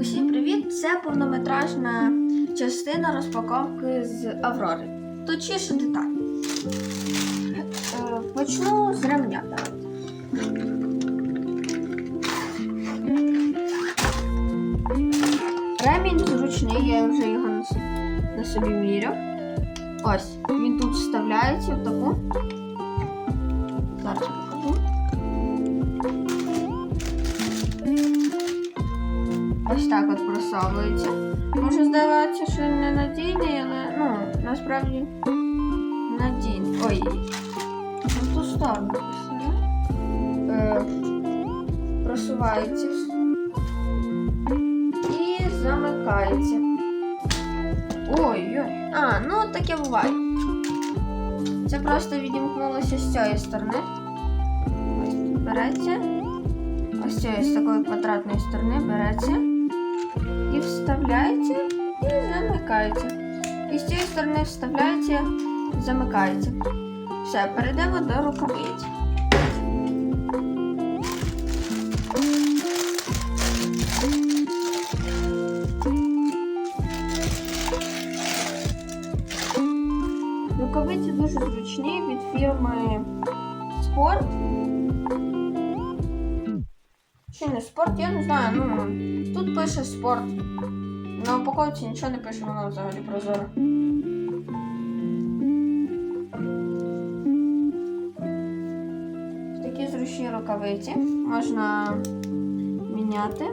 Усім привіт! Це повнометражна частина розпаковки з Аврори. Точніше деталь. Е, Почну з ремня. Ремінь зручний, я вже його на собі міряв. Ось, він тут вставляється в таку. Зараз Ось так от просовується. Може здаватися, що не надійний, але ну, насправді надійний. Ой, в ту. Е, просувається і замикається. Ой-ой. А, ну таке буває. Це просто відімкнулося з цієї сторони. Береться. Ось з цієї з такої квадратної сторони береться і вставляється і замикається. І з цієї сторони вставляється, замикається. Все, перейдемо до рукавиць. Рукавиці дуже зручні від фірми Sport. Чи не спорт, я не знаю. Ну, тут пише спорт. На упаковці нічого не пише, воно взагалі прозоре. Такі зручні рукавиці. Можна міняти.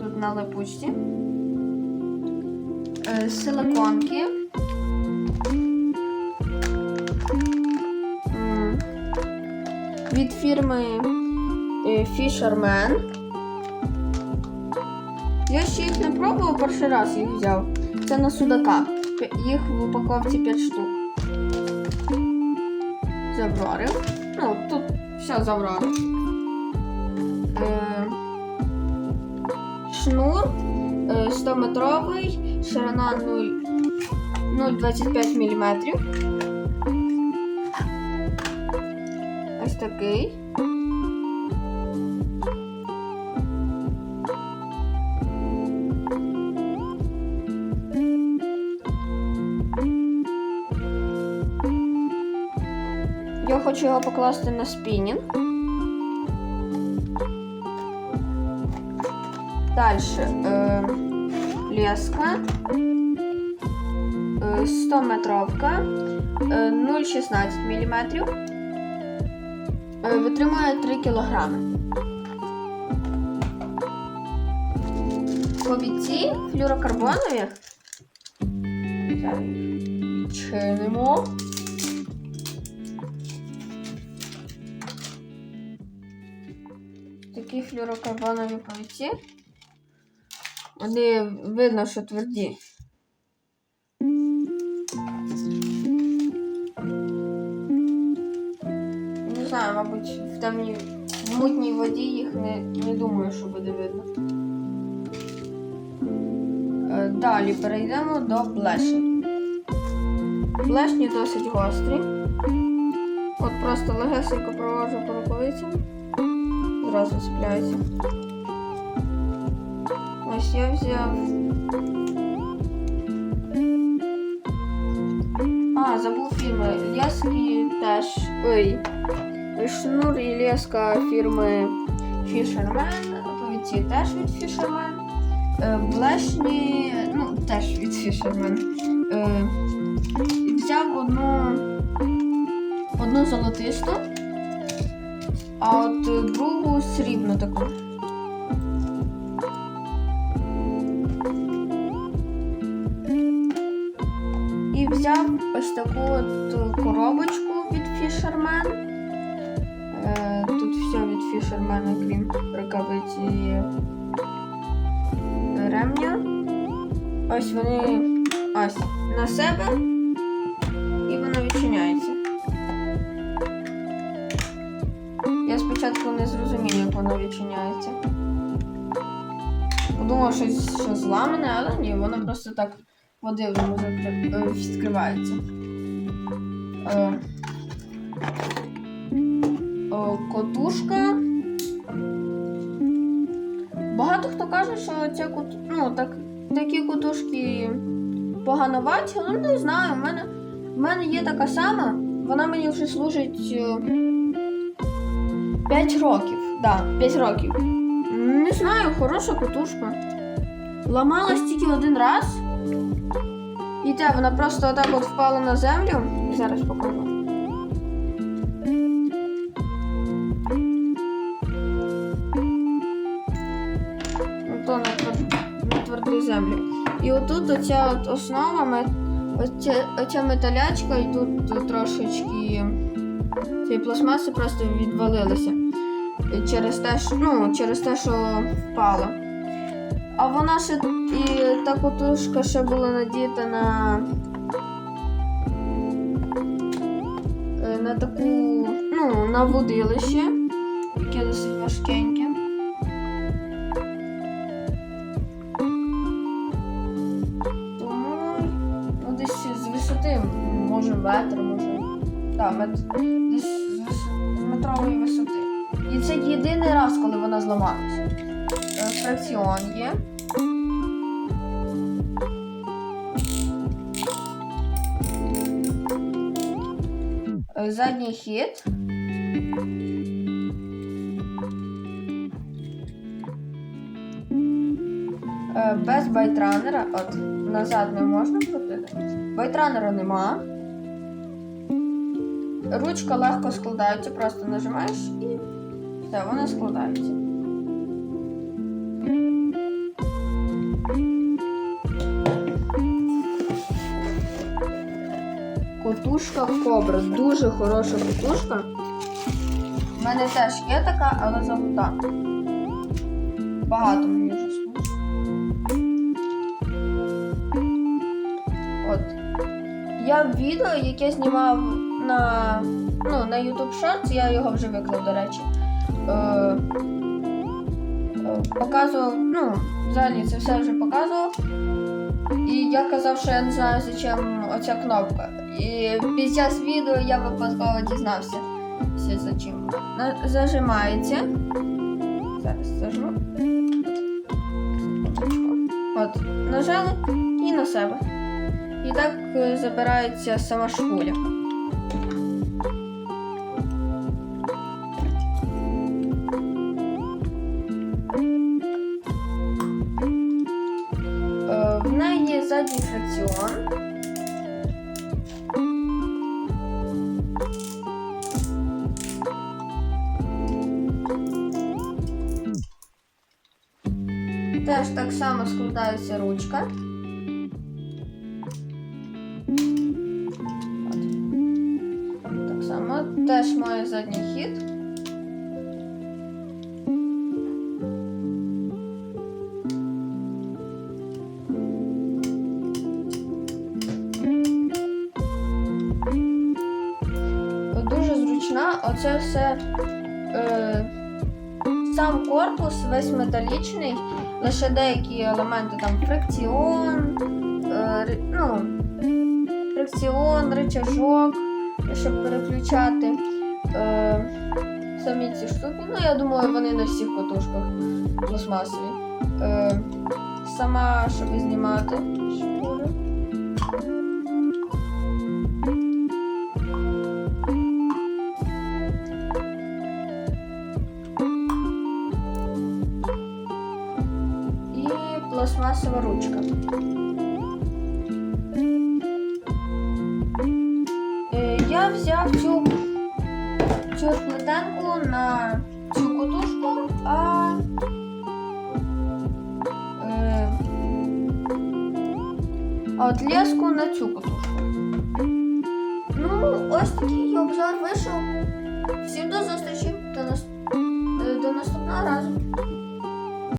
Тут на липучці. Е, Силиконки. Від фірми е, Fisherman. Я ще їх не пробував, перший раз їх взяв. Це на судака. Їх в упаковці 5 штук. Заврорив. Ну, тут все заврорив. Е, шнур е, 100 метровий, ширина 0,25 мм. Ось такий. Хочу його покласти на спінінг. Далі е, леска. Е, 100 метровка. Е, 0,16 мм. Е, витримує 3 кг. Повідці флюрокарбонові. Чинимо. Такі флюрокарбонові повідці. Вони видно, що тверді. Не знаю, мабуть, в темній в мутній воді їх не, не думаю, що буде видно. Е, Далі перейдемо до блешень. Блешні досить гострі. От просто легесенько провожу по рукавицям. Зразу цепляється. Ось я взяв. А, забув фірми. Лески теж. Ой. Шнур і леска фірми Fisherman. Повідці теж від Fisherman. Е, Блешні, ну, теж від Fisherman. Е, взяв одну, одну золотисту, а от е, другу срібну таку. І взяв ось таку от коробочку від Fisherman. Е, Тут все від Fisherman, крім рукавиці і ремня. Ось вони ось на себе Подумав, що, що зламане, але ні, воно просто так по-дивному е, відкривається. Е, котушка. Багато хто каже, що ця кут... ну, так, такі кутушки погануваті, але не знаю. В мене, в мене є така сама, вона мені вже служить 5 років. Да, 5 років. Не знаю, хороша кутушка. Ламалась тільки один раз. І те, вона просто отак от впала на землю. Зараз покажу. То на, на тверду землю. І отут оця от основа, оця, оця металячка, і тут трошечки цієї пластмаси просто відвалилися. Через те, що, ну, через те, що впала. А вона ще і та котушка ще була надіта на. е, На таку, ну, на водилище, яке досить важкеньке. Тому ну, десь з висоти, може метр, може. Так, мет... десь з метрової висоти. Це єдиний раз, коли вона зламалася. Е, Фракціон є. Е, Задній хід. Е, Без байтранера. От, назад не можна крутити. Байтранера нема. Ручка легко складається, просто нажимаєш все, вона складається. Котушка кобра. Дуже хороша котушка. У мене теж є така, але золота. Багато мені вже служить. От. Я відео, яке знімав на, ну, на YouTube Shorts, я його вже виклав, до речі. Е, е, показував, ну, взагалі це все вже показував. І я казав, що я не знаю, зачем оця кнопка. І під час відео я випадково дізнався, все за Зажимається. Зараз зажму. От, нажали і на себе. І так е, забирається сама шкуля. неї є задній фракціон. Теж так само складається ручка. От. Так само теж має задній хід. Оце все. Е, сам корпус весь металічний, лише деякі елементи там фрикціон, е, ну, фрикціон, рычажок, щоб переключати е, самі ці штуки. Ну, я думаю, вони на всіх котушках пластмасові. Е, сама, щоб знімати пластмасова ручка. Е, Я взяв цю, цю плетенку на цю котушку, а е, а от леску на цю котушку. Ну, ось такий обзор вийшов. Всім до зустрічі. До, нас... е, до наступного разу.